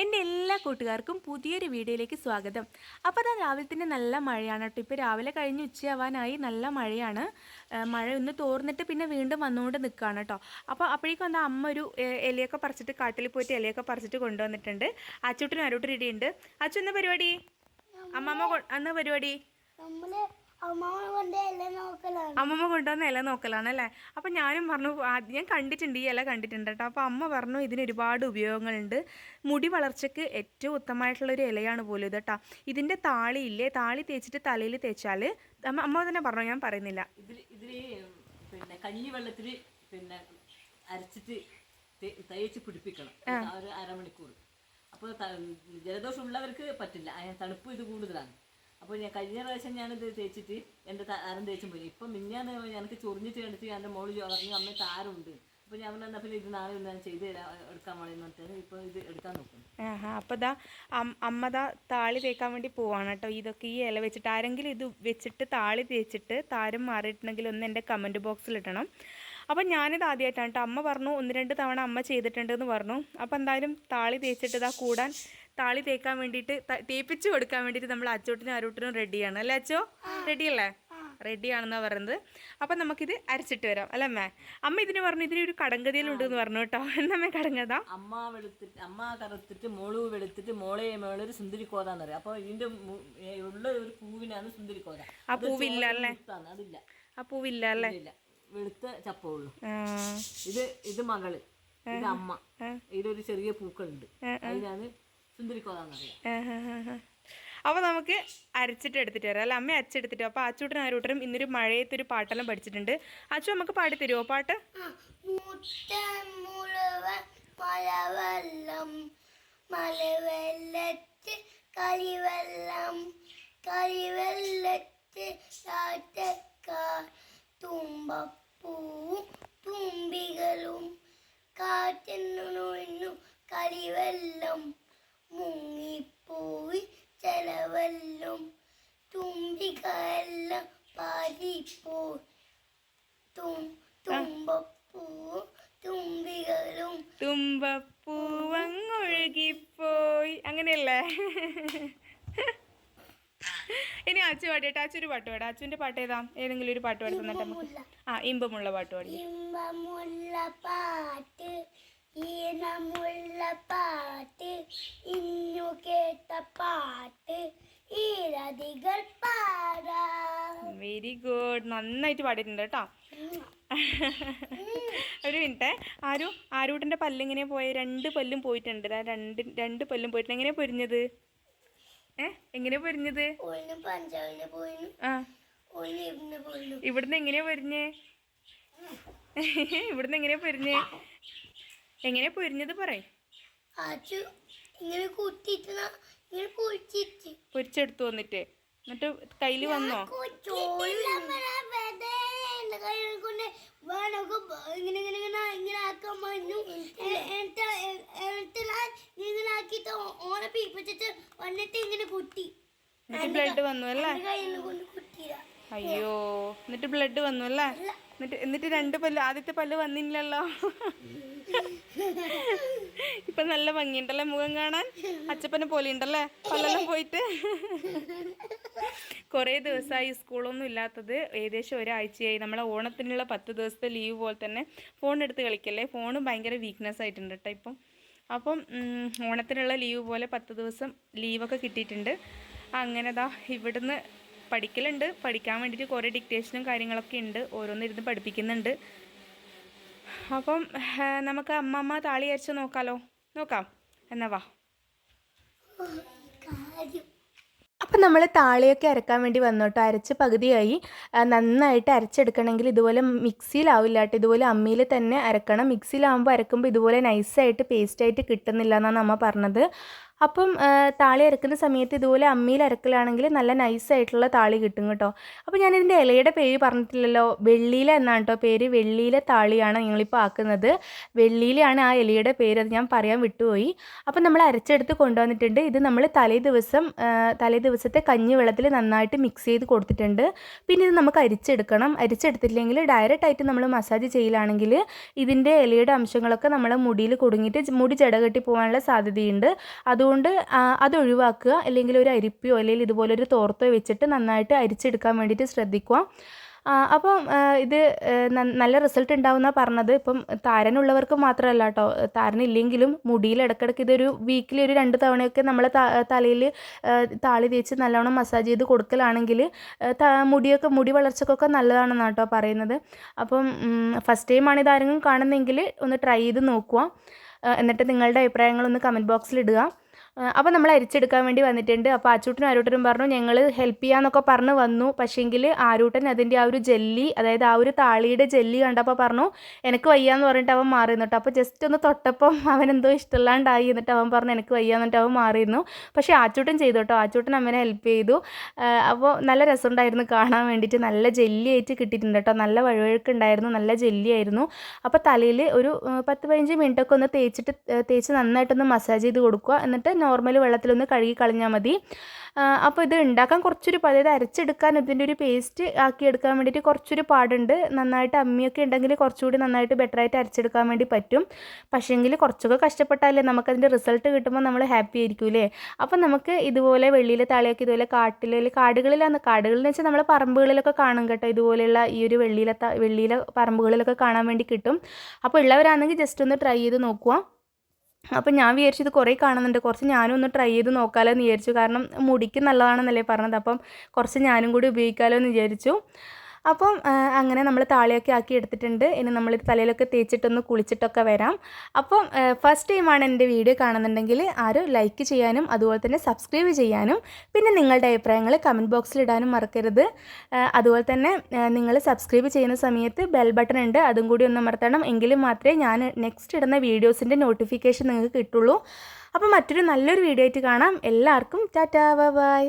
എന്റെ എല്ലാ കൂട്ടുകാർക്കും പുതിയൊരു വീഡിയോയിലേക്ക് സ്വാഗതം. അപ്പോൾ അതാ രാവിലെ തന്നെ നല്ല മഴയാണ് കേട്ടോ. ഇപ്പോൾ രാവിലെ കഴിഞ്ഞ് ഉച്ചയാവാനായി നല്ല മഴയാണ്. മഴ ഒന്ന് തോർന്നിട്ട് പിന്നെ വീണ്ടും വന്നുകൊണ്ട് നിൽക്കുകയാണ് കേട്ടോ. അപ്പോൾ അപ്പോഴേക്കും എന്താ അമ്മ ഒരു ഇലയൊക്കെ പറിച്ചിട്ട് കാട്ടിൽ പോയിട്ട് ഇലയൊക്കെ പറിച്ചിട്ട് കൊണ്ടുവന്നിട്ടുണ്ട്. അച്ചുട്ടിനും അരൂട്ടും റെഡി അച്ചു എന്ന പരിപാടി? അമ്മമ്മ അന്ന് പരിപാടി? അമ്മമ്മ കൊണ്ടുവന്ന ഇല നോക്കലാണ് അല്ലേ? അപ്പം ഞാനും പറഞ്ഞു ആദ്യം ഞാൻ കണ്ടിട്ടുണ്ട് ഈ ഇല കണ്ടിട്ടുണ്ട് കേട്ടോ. അപ്പോൾ അമ്മ പറഞ്ഞു ഇതിന് ഒരുപാട് ഉപയോഗങ്ങളുണ്ട്. മുടി വളർച്ചയ്ക്ക് ഏറ്റവും ഉത്തമമായിട്ടുള്ള ഒരു ഇലയാണ് പോലും ഇത് കേട്ടോ. ഇതിന്റെ ഇല്ലേ? താളി തേച്ചിട്ട് തലയിൽ തേച്ചാൽ അമ്മ അമ്മ തന്നെ പറഞ്ഞു ഞാൻ പറയുന്നില്ല. ഇതിൽ പിന്നെ കഞ്ഞിവെള്ളത്തിൽ പിന്നെ അരച്ചിട്ട് തേച്ച് പിടിപ്പിക്കണം. ഒരു അരമണിക്കൂർ. അപ്പോൾ ജലദോഷം ഉള്ളവർക്ക് പറ്റില്ല. തണുപ്പ് ഇത് കൂടുതലാണ്. അപ്പോൾ ഞാൻ കഴിഞ്ഞ പ്രാവശ്യം ഞാനിത് തേച്ചിട്ട് എന്റെ താരം തേച്ചും പോയി ഇപ്പം മിഞ്ഞാന്ന് എനിക്ക് ചൊറിഞ്ഞിട്ട് കണ്ടിട്ട് എന്റെ മോൾ പറഞ്ഞു അമ്മ താരമുണ്ട്. അപ്പോൾ ഞാൻ പറഞ്ഞാൽ പിന്നെ ഇത് നാളെ ഞാൻ ചെയ്ത് എടുക്കാൻ വേണ്ടി ഇപ്പോൾ ഇത് എടുക്കാൻ നോക്കും അപ്പോൾ ദാ അമ്മ ദാ താളി തേക്കാൻ വേണ്ടി പോവാണ് കേട്ടോ. ഇതൊക്കെ ഈ ഇല വെച്ചിട്ട് ആരെങ്കിലും ഇത് വെച്ചിട്ട് താളി തേച്ചിട്ട് താരം മാറിയിട്ടുണ്ടെങ്കിൽ ഒന്ന് എന്റെ കമന്റ് ബോക്സിൽ ഇടണം. അപ്പം ഞാനിത് ആദ്യമായിട്ടാണ് കേട്ടോ. അമ്മ പറഞ്ഞു ഒന്ന് രണ്ട് തവണ അമ്മ ചെയ്തിട്ടുണ്ടെന്ന് പറഞ്ഞു. അപ്പോൾ എന്തായാലും താളി തേച്ചിട്ട് ഇതാ കൂടാൻ താളി തേക്കാൻ വേണ്ടിയിട്ട് തേപ്പിച്ച് കൊടുക്കാൻ വേണ്ടിയിട്ട് നമ്മൾ അച്ചോട്ടിനും അരൂട്ടിനും റെഡിയാണ്. അല്ലേ അച്ചോ? റെഡിയല്ലേ? റെഡിയാണെന്നാണ് പറയുന്നത്. അപ്പം നമുക്കിത് അരച്ചിട്ട് വരാം. അല്ല അമ്മേ? അമ്മ ഇതിന് പറഞ്ഞു ഇതിനൊരു കടങ്കഥയിലുണ്ട് എന്ന് പറഞ്ഞു കേട്ടോ. എന്നമ്മേ കടങ്കഥ? അമ്മ വെളുത്തിട്ട് അമ്മ കറുത്തിട്ട് മോൾ വെളുത്തിട്ട് മോളെ മേളൊരു സുന്ദരിക്കോതാന്ന് പറയും അപ്പോൾ ഇതിന്റെ ഉള്ള ഒരു പൂവിനാണ് സുന്ദരിക്കോത. ആ പൂവില്ല അല്ലേ? അതില്ല. ആ പൂവില്ല അല്ലേ? വെളുത്ത ചപ്പുള്ളൂ ഇത് ഇത് മകൾ. ഇത് അമ്മ. ഇതിലൊരു ചെറിയ പൂക്കളുണ്ട്. അതിനാണ് അപ്പോൾ നമുക്ക് അരച്ചിട്ട് എടുത്തിട്ട് വരാം. അല്ല? അമ്മ അരച്ചെടുത്തിട്ട് അപ്പോൾ അച്ചൂട്ടനും ആരൂട്ടനും ഇന്നൊരു മഴയത്തൊരു പാട്ടെല്ലാം പഠിച്ചിട്ടുണ്ട്. അച്ചു നമുക്ക് പാടി തരുമോ പാട്ട്? മലവെള്ളം മലവെള്ളത്ത് കരിവെള്ളം കരിവെള്ളത്ത് ചാറ്റക്കാർ തുമ്പപ്പൂവും തുമ്പികളും കാറ്റെന്നു കരിവെള്ളം മുങ്ങിപ്പോയി ചെലവല്ലും തുമ്പികല്ല പാതിപ്പോയി തും തുമ്പപ്പൂവും തുമ്പികളും തുമ്പപ്പൂവങ്ങൊഴുകിപ്പോയി അങ്ങനെയല്ലേ? ഇനി അച്ചു പാടിയിട്ട്. അച്ചു ഒരു പാട്ട് പാടാം. അച്ഛന്റെ പാട്ട് ഏതാ? ഏതെങ്കിലും ഒരു പാട്ട് പാടി തന്നിട്ട് നമുക്ക് ആ ഇമ്പമുള്ള പാട്ട് പാടി. ഇമ്പമുള്ള പാട്ട് ഈണമുള്ള പാട്ട് ഇന്നു കേട്ട പാട്ട് ഈരതികൾ പാടാ. വെരി ഗുഡ് നന്നായിട്ട് പാടിയിട്ടുണ്ട് കേട്ടോ. ഒരു മിനിറ്റ്. ആരു ആരൂട്ടിന്റെ പല്ലിങ്ങനെ പോയ? രണ്ട് പല്ലും പോയിട്ടുണ്ട്. രണ്ട് രണ്ട് പല്ലും പോയിട്ടുണ്ട്. എങ്ങനെയാ പൊരിഞ്ഞത്? ഏ? എങ്ങനെയാ പൊരിഞ്ഞത്? ആ. ഇവിടുന്ന് എങ്ങനെയാ പൊരിഞ്ഞേ? ഇവിടുന്ന് എങ്ങനെയാ പൊരിഞ്ഞേ? എങ്ങനെയാ പൊരിഞ്ഞത് പറയ്. ഇങ്ങനെ പൊരിച്ചെടുത്തു വന്നിട്ട്. എന്നിട്ട് കയ്യിൽ വന്നോ? എന്നിട്ട് എന്നിട്ട് ഞാൻ ഇങ്ങനെ ആക്കിയിട്ട് ഓനെ പീപ്പിച്ചിട്ട് വന്നിട്ട് ഇങ്ങനെ കുത്തി. എന്നിട്ട് ബ്ലഡ് വന്നു അല്ലേ? അയ്യോ എന്നിട്ട് ബ്ലഡ് വന്നു അല്ലേ? എന്നിട്ട് എന്നിട്ട് രണ്ട് പല്ല് ആദ്യത്തെ പല്ല് വന്നില്ലല്ലോ. ഇപ്പൊ നല്ല ഭംഗിയുണ്ടല്ലേ മുഖം കാണാൻ? അച്ചപ്പനെ പോലെ ഉണ്ടല്ലേ പല്ലെല്ലാം പോയിട്ട്. കുറേ ദിവസമായി സ്കൂളൊന്നും ഇല്ലാത്തത്. ഏകദേശം ഒരാഴ്ചയായി. നമ്മളെ ഓണത്തിനുള്ള പത്ത് ദിവസത്തെ ലീവ് പോലെ തന്നെ ഫോൺ എടുത്ത് കളിക്കല്ലേ? ഫോണും ഭയങ്കര വീക്ക്നെസ് ആയിട്ടുണ്ട് കേട്ടോ ഇപ്പം. അപ്പം ഓണത്തിനുള്ള ലീവ് പോലെ പത്ത് ദിവസം ലീവൊക്കെ കിട്ടിയിട്ടുണ്ട്. അങ്ങനെ ദാ ഇവിടുന്ന് പഠിക്കലുണ്ട്. പഠിക്കാൻ വേണ്ടിയിട്ട് കുറേ ഡിക്റ്റേഷനും കാര്യങ്ങളൊക്കെ ഉണ്ട്. ഓരോന്നിരുന്ന് പഠിപ്പിക്കുന്നുണ്ട്. അപ്പം നമുക്ക് അമ്മമ്മ താളി അരച്ച് നോക്കാലോ. നോക്കാം. എന്നാ വാ. അപ്പം നമ്മൾ താളിയൊക്കെ അരക്കാൻ വേണ്ടി വന്നോട്ടോ. അരച്ച് പകുതിയായി. നന്നായിട്ട് അരച്ചെടുക്കണമെങ്കിൽ ഇതുപോലെ മിക്സിയിലാവില്ല കേട്ടോ ഇതുപോലെ അമ്മിയിൽ തന്നെ അരക്കണം. മിക്സിയിലാവുമ്പോൾ അരക്കുമ്പോൾ ഇതുപോലെ നൈസായിട്ട് പേസ്റ്റായിട്ട് കിട്ടുന്നില്ല എന്നാണ് അമ്മ പറഞ്ഞത്. അപ്പം താളി അരക്കുന്ന സമയത്ത് ഇതുപോലെ അമ്മിയിൽ അരക്കലാണെങ്കിൽ നല്ല നൈസായിട്ടുള്ള താളി കിട്ടും കേട്ടോ. അപ്പോൾ ഞാനിതിന്റെ ഇലയുടെ പേര് പറഞ്ഞിട്ടില്ലല്ലോ. വെള്ളിയില എന്നാണ് കേട്ടോ പേര്. വെള്ളിയില താളിയാണ് ഞങ്ങളിപ്പോൾ ആക്കുന്നത്. വെള്ളിയിലാണ് ആ ഇലയുടെ പേര് അത് ഞാൻ പറയാൻ വിട്ടുപോയി. അപ്പം നമ്മൾ അരച്ചെടുത്ത് കൊണ്ടുവന്നിട്ടുണ്ട്. ഇത് നമ്മൾ തലേ ദിവസം തലേ ദിവസത്തെ കഞ്ഞി വെള്ളത്തിൽ നന്നായിട്ട് മിക്സ് ചെയ്ത് കൊടുത്തിട്ടുണ്ട്. പിന്നെ ഇത് നമുക്ക് അരിച്ചെടുക്കണം. അരിച്ചെടുത്തില്ലെങ്കിൽ ഡയറക്റ്റ് ആയിട്ട് നമ്മൾ മസാജ് ചെയ്യലാണെങ്കിൽ ഇതിന്റെ ഇലയുടെ അംശങ്ങളൊക്കെ നമ്മളെ മുടിയിൽ കുടുങ്ങിയിട്ട് മുടി ജടകെട്ടി പോകാനുള്ള സാധ്യതയുണ്ട്. അതുകൊണ്ട് ആ, അത് ഒഴിവാക്കുക അല്ലെങ്കിൽ ഒരു അരിപ്പിയോ അല്ലെങ്കിൽ ഇതുപോലെ ഒരു തോർത്തോ വെച്ചിട്ട് നന്നായിട്ട് അരിച്ചെടുക്കാൻ വേണ്ടിയിട്ട് ശ്രദ്ധിക്കുക. അപ്പം ഇത് നല്ല റിസൾട്ട് ഉണ്ടാവുന്ന പറഞ്ഞത്. ഇപ്പം താരനുള്ളവർക്ക് മാത്രമല്ല കേട്ടോ. താരനില്ലെങ്കിലും മുടിയിൽ ഇടയ്ക്കിടയ്ക്ക് ഇതൊരു വീക്കിലി ഒരു രണ്ട് തവണയൊക്കെ നമ്മളെ തലയിൽ താളി തേച്ച് നല്ലോണം മസാജ് ചെയ്ത് കൊടുക്കലാണെങ്കിൽ മുടിയൊക്കെ മുടി വളർച്ചക്കൊക്കെ നല്ലതാണെന്നാണ് കേട്ടോ പറയുന്നത്. അപ്പം ഫസ്റ്റ് ടൈമാണ് ഇതാരെങ്കിലും കാണുന്നെങ്കിൽ ഒന്ന് ട്രൈ ചെയ്ത് നോക്കുക. എന്നിട്ട് നിങ്ങളുടെ അഭിപ്രായങ്ങളൊന്ന് കമന്റ് ബോക്സിൽ ഇടുക. അപ്പോൾ നമ്മൾ അരിച്ചെടുക്കാൻ വേണ്ടി വന്നിട്ടുണ്ട്. അപ്പോൾ ആച്ചൂട്ടനും ആരൂട്ടനും പറഞ്ഞു ഞങ്ങൾ ഹെൽപ്പ് ചെയ്യാന്നൊക്കെ പറഞ്ഞ് വന്നു. പക്ഷേങ്കിൽ ആരൂട്ടൻ അതിന്റെ ആ ഒരു ജെല്ലി അതായത് ആ ഒരു താളിയുടെ ജെല്ലി കണ്ടപ്പോൾ പറഞ്ഞു എനിക്ക് വയ്യാന്ന് പറഞ്ഞിട്ട് അവൻ മാറി നിന്നിട്ട് അപ്പോൾ ജസ്റ്റ് ഒന്ന് തൊട്ടപ്പം അവൻ എന്തോ ഇഷ്ടമില്ലാണ്ടായി എന്നിട്ട് അവൻ പറഞ്ഞു എനിക്ക് വയ്യാന്ന് എന്നിട്ട് അവൻ മാറിയിരുന്നു പക്ഷേ ആച്ചൂട്ടൻ ചെയ്തു കേട്ടോ. ആച്ചൂട്ടൻ അമ്മനെ ഹെൽപ്പ് ചെയ്തു. അപ്പോൾ നല്ല രസമുണ്ടായിരുന്നു കാണാൻ വേണ്ടിയിട്ട്. നല്ല ജെല്ലി ആയിട്ട് കിട്ടിയിട്ടുണ്ട് കേട്ടോ. നല്ല വഴുവഴുക്കുണ്ടായിരുന്നു. നല്ല ജെല്ലി ആയിരുന്നു അപ്പോൾ തലയിൽ ഒരു പത്ത് പതിനഞ്ച് മിനിറ്റൊക്കെ ഒന്ന് തേച്ചിട്ട് തേച്ച് നന്നായിട്ടൊന്ന് മസാജ് ചെയ്ത് കൊടുക്കുക. എന്നിട്ട് നോർമൽ വെള്ളത്തിലൊന്ന് കഴുകി കളഞ്ഞാൽ മതി അപ്പോൾ ഇത് ഉണ്ടാക്കാൻ കുറച്ചൊരു അതായത് അരച്ചെടുക്കാൻ ഇതിന്റെ ഒരു പേസ്റ്റ് ആക്കി എടുക്കാൻ വേണ്ടിയിട്ട് കുറച്ചൊരു പാടുണ്ട്. നന്നായിട്ട് അമ്മിയൊക്കെ ഉണ്ടെങ്കിൽ കുറച്ചുകൂടി നന്നായിട്ട് ബെറ്ററായിട്ട് അരച്ചെടുക്കാൻ വേണ്ടി പറ്റും. പക്ഷേങ്കിൽ കുറച്ചൊക്കെ കഷ്ടപ്പെട്ടാലേ നമുക്കതിന്റെ റിസൾട്ട് കിട്ടുമ്പോൾ നമ്മൾ ഹാപ്പി ആയിരിക്കൂലേ അപ്പോൾ നമുക്ക് ഇതുപോലെ വെള്ളിയിലെ താളിയൊക്കെ ഇതുപോലെ കാട്ടിൽ കാടുകളിലാണ് കാടുകളിൽ വെച്ചാൽ നമ്മളെ പറമ്പുകളിലൊക്കെ കാണും കേട്ടോ. ഇതുപോലെയുള്ള ഈ ഒരു വെള്ളിയിലെ വെള്ളിയിലെ പറമ്പുകളിലൊക്കെ കാണാൻ വേണ്ടി കിട്ടും. അപ്പോൾ ഉള്ളവരാണെങ്കിൽ ജസ്റ്റ് ഒന്ന് ട്രൈ ചെയ്ത് നോക്കുക അപ്പം ഞാൻ വിചാരിച്ചു ഇത് കുറേ കാണുന്നുണ്ട്. കുറച്ച് ഞാനും ഒന്ന് ട്രൈ ചെയ്ത് നോക്കാമല്ലോ എന്ന് വിചാരിച്ചു. കാരണം മുടിക്ക് നല്ലതാണെന്നല്ലേ പറഞ്ഞത്. അപ്പം കുറച്ച് ഞാനും കൂടി ഉപയോഗിക്കാമല്ലോ എന്ന് വിചാരിച്ചു. അപ്പം അങ്ങനെ നമ്മൾ താളിയൊക്കെ ആക്കി എടുത്തിട്ടുണ്ട്. ഇനി നമ്മൾ തലയിലൊക്കെ തേച്ചിട്ടൊന്ന് കുളിച്ചിട്ടൊക്കെ വരാം. അപ്പം ഫസ്റ്റ് ടൈമാണ് എന്റെ വീഡിയോ കാണുന്നുണ്ടെങ്കിൽ ആരും ലൈക്ക് ചെയ്യാനും അതുപോലെ തന്നെ സബ്സ്ക്രൈബ് ചെയ്യാനും പിന്നെ നിങ്ങളുടെ അഭിപ്രായങ്ങൾ കമന്റ് ബോക്സിൽ ഇടാനും മറക്കരുത്. അതുപോലെ തന്നെ നിങ്ങൾ സബ്സ്ക്രൈബ് ചെയ്യുന്ന സമയത്ത് ബെൽ ബട്ടൺ ഉണ്ട്. അതും കൂടി ഒന്ന് അമർത്തണം. എങ്കിലും മാത്രമേ ഞാൻ നെക്സ്റ്റ് ഇടുന്ന വീഡിയോസിന്റെ നോട്ടിഫിക്കേഷൻ നിങ്ങൾക്ക് കിട്ടുള്ളൂ. അപ്പോൾ മറ്റൊരു നല്ലൊരു വീഡിയോ ആയിട്ട് കാണാം. എല്ലാവർക്കും ടാറ്റാ ബൈ.